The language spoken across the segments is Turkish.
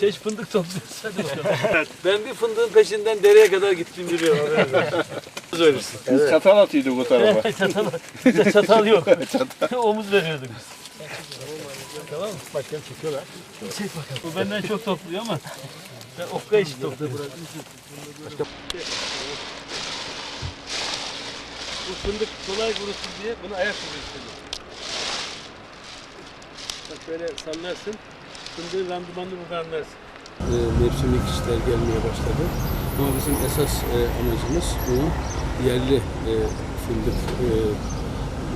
Çeş fındık topluyoruz. Hadi bakalım. Ben bir fındığın peşinden dereye kadar gittim biliyorum. Söylersin. Biz çatal atıyorduk bu tarafa. çatal, bizde çatal yok. Omuz veriyorduk biz. Tamam mı? Bak gel çekiyorlar. Çek bakalım. Bu benden çok topluyor ama ben okka işi topluyorum. Bu fındık kolay kurusun diye bunu ayak istedim. Bak böyle sallarsın, fındığın randımanını burada anlarsın. e, mevsimlik işler gelmeye başladı. Ama bizim esas e, amacımız bunu yerli e, fındık e,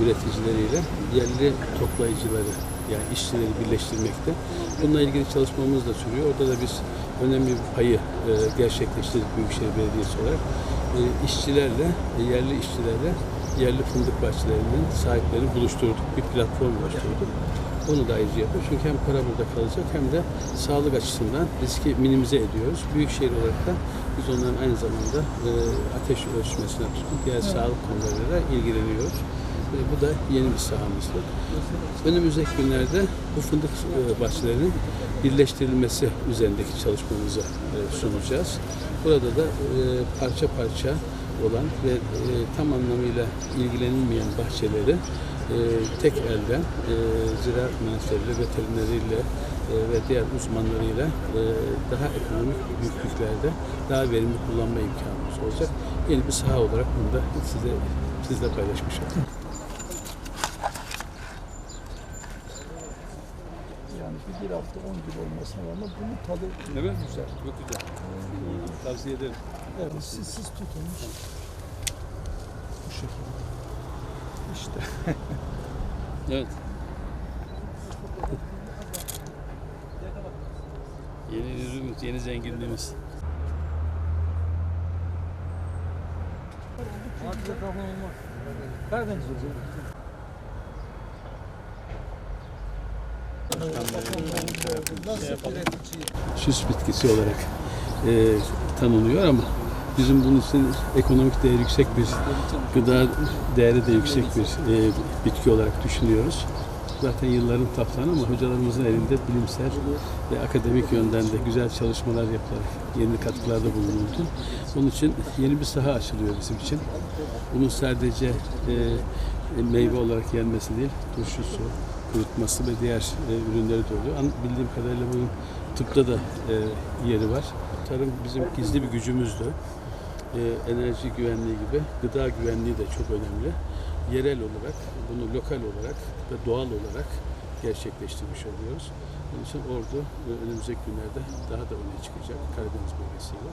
üreticileriyle yerli toplayıcıları yani işçileri birleştirmekte. Bununla ilgili çalışmamız da sürüyor. Orada da biz önemli bir payı e, gerçekleştirdik Büyükşehir Belediyesi olarak. E, işçilerle, yerli işçilerle yerli fındık bahçelerinin sahiplerini buluşturduk. Bir platform oluşturduk. Onu da ayrıca yapıyoruz. Çünkü hem para burada kalacak hem de sağlık açısından riski minimize ediyoruz. Büyükşehir olarak da biz onların aynı zamanda e, ateş ölçmesine tutun diğer sağlık konularıyla ilgileniyoruz. E, bu da yeni bir sahamızdır. Önümüzdeki günlerde bu fındık e, bahçelerinin birleştirilmesi üzerindeki çalışmamızı e, sunacağız. Burada da e, parça parça olan ve e, tam anlamıyla ilgilenilmeyen bahçeleri e, tek elden e, ziraat mühendisleriyle, veterineriyle e, ve diğer uzmanlarıyla e, daha ekonomik büyüklüklerde daha verimli kullanma imkanımız olacak. Yeni bir saha olarak bunu da size sizle paylaşmış oldum. Yani bir, hafta 10 gün olmasına rağmen bunun tadı Evet, güzel, çok güzel. Tavsiye ederim. evet, siz, siz tutun. Bu şekilde. İşte. Evet. yeni ürünümüz, yeni zenginliğimiz. Karadeniz süs bitkisi olarak e, tanınıyor ama bizim bunun için ekonomik değeri yüksek bir gıda değeri de yüksek bir e, bitki olarak düşünüyoruz. Zaten yılların taptanı ama hocalarımızın elinde bilimsel ve akademik yönden de güzel çalışmalar yaparak yeni katkılarda bulunuldu. Onun için yeni bir saha açılıyor bizim için. Bunun sadece e, meyve olarak yenmesi değil, turşusu, kurutması ve diğer e, ürünleri de oluyor. An- Bildiğim kadarıyla bunun tıpta da e, yeri var. Tarım bizim gizli bir gücümüzdü. E, enerji güvenliği gibi gıda güvenliği de çok önemli. Yerel olarak, bunu lokal olarak ve doğal olarak gerçekleştirmiş oluyoruz. Onun için Ordu e, önümüzdeki günlerde daha da öne çıkacak Karadeniz bölgesiyle.